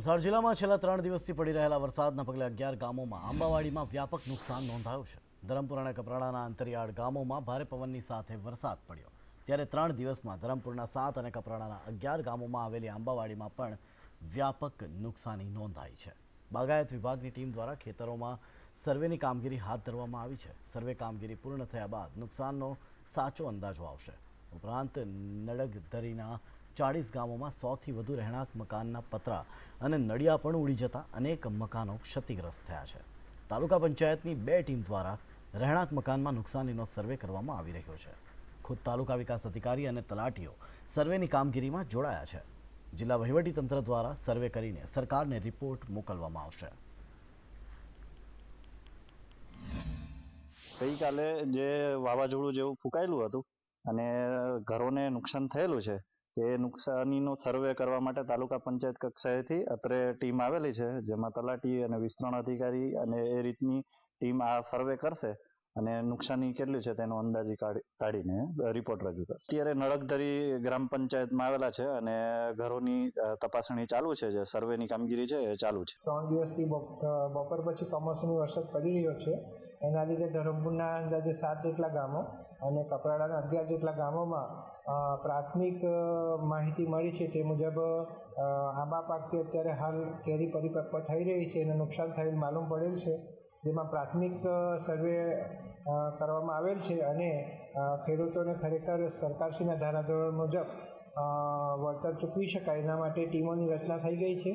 વલસાડ જિલ્લામાં છેલ્લા ત્રણ દિવસથી પડી રહેલા વરસાદના પગલે અગિયાર ગામોમાં આંબાવાડીમાં વ્યાપક નુકસાન નોંધાયું છે. ધરમપુર અને કપરાડાના અંતરિયાળ ગામોમાં ભારે પવનની સાથે વરસાદ પડ્યો. ત્યારે ત્રણ દિવસમાં ધરમપુરના સાત અને કપરાડાના અગિયાર ગામોમાં આવેલી આંબાવાડીમાં પણ વ્યાપક નુકસાની નોંધાઈ છે. બાગાયત વિભાગની ટીમ દ્વારા ખેતરોમાં સર્વેની કામગીરી હાથ ધરવામાં આવી છે. સર્વે કામગીરી પૂર્ણ થયા બાદ નુકસાનનો સાચો અંદાજો આવશે. ઉપરાંત નડગધરીના ચાળીસ ગામોમાં સોથી વધુ રહેણાંક મકાનના પતરા અને નળિયા પણ ઉડી જતા અનેક મકાનો ક્ષતિગ્રસ્ત થયા છે. તાલુકા પંચાયતની બે ટીમ દ્વારા રહેણાંક મકાનમાં નુકસાનીનો સર્વે કરવામાં આવી રહ્યો છે. ખુદ તાલુકા વિકાસ અધિકારી અને તલાટીઓ સર્વેની કામગીરીમાં જોડાયા છે. જિલ્લા વહીવટીતંત્ર દ્વારા સર્વે કરીને સરકારને રિપોર્ટ મોકલવામાં આવશે. ગઈકાલે જે વાવાઝોડું જેવું ફૂંકાયેલું હતું અને ઘરોને નુકસાન થયેલું છે તે નુકસાનીનો સર્વે કરવા માટે તાલુકા પંચાયત કક્ષાએથી અત્રે ટીમ આવેલી છે, જેમાં તલાટી અને વિસ્તરણ અધિકારી અને એ રીતની ટીમ આ સર્વે કરશે. અને નુકસાની કેટલી છે તેનો અંદાજી કાઢીને રિપોર્ટ રજૂ કરશે. અત્યારે નળકધરી ગ્રામ પંચાયતમાં આવેલા છે અને ઘરોની તપાસણી ચાલુ છે, જે સર્વેની કામગીરી છે એ ચાલુ છે. ત્રણ દિવસથી બપ- બપોર પછી કમોસમી વરસાદ પડી રહ્યો છે. એના લીધે ધરમપુરના અંદાજે સાત જેટલા ગામો અને કપરાડાના અગિયાર જેટલા ગામોમાં પ્રાથમિક માહિતી મળી છે તે મુજબ આંબા પાકથી અત્યારે હાલ કેરી પરિપક્વ થઈ રહી છે અને નુકસાન થયેલ માલુમ પડેલ છે. જેમાં પ્રાથમિક સર્વે કરવામાં આવેલ છે અને ખેડૂતોને ખરેખર સરકારશ્રીના ધારાધોરણ મુજબ વળતર ચૂકવી શકાય. એના માટે ટીમોની રચના થઈ ગઈ છે.